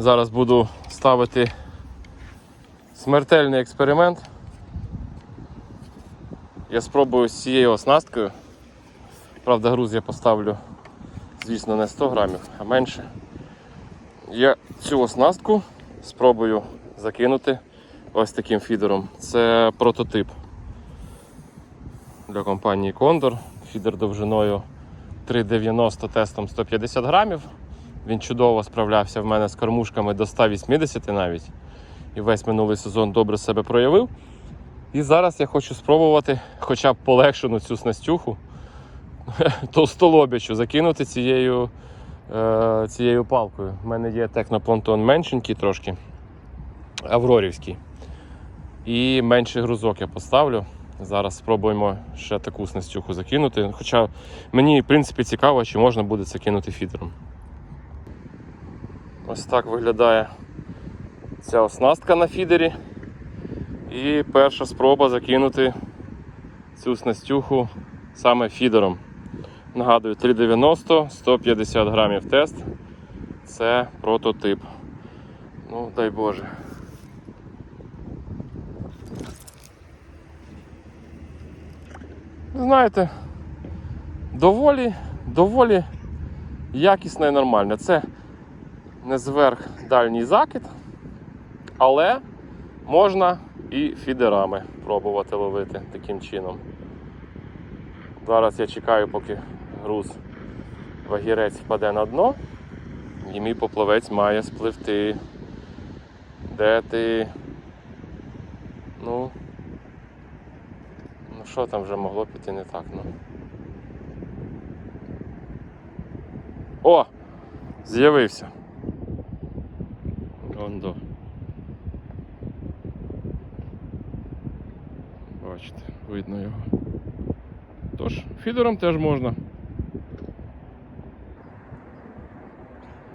Зараз буду ставити смертельний експеримент. Я спробую з цією оснасткою. Правда, груз я поставлю, звісно, не 100 грамів, а менше. Я цю оснастку спробую закинути ось таким фідером. Це прототип для компанії Condor. Фідер довжиною 3,90 тестом 150 грамів. Він чудово справлявся в мене з кормушками до 180 навіть. І весь минулий сезон добре себе проявив. І зараз я хочу спробувати хоча б полегшену цю снастюху товстолобячу закинути цією, е, цією палкою. У мене є техноплантон меншенький трошки, аврорівський. І менший грузок я поставлю. Зараз спробуємо ще таку снастюху закинути. Хоча мені, в принципі, цікаво, чи можна буде це кинути фідером. Ось так виглядає ця оснастка на фідері. І перша спроба закинути цю снастюху саме фідером. Нагадую, 3,90, 150 грамів тест. Це прототип. Ну, дай Боже. Знаєте, доволі, доволі якісне і нормальне. Це не зверх дальній закид, але можна і фідерами пробувати ловити таким чином. Зараз я чекаю, поки груз вагірець впаде на дно, і мій поплавець має спливти. Де ти? Ну. Ну що там вже могло піти не так, ну. О! З'явився. Ондо. Бачите, видно його. Тож, фідером теж можна.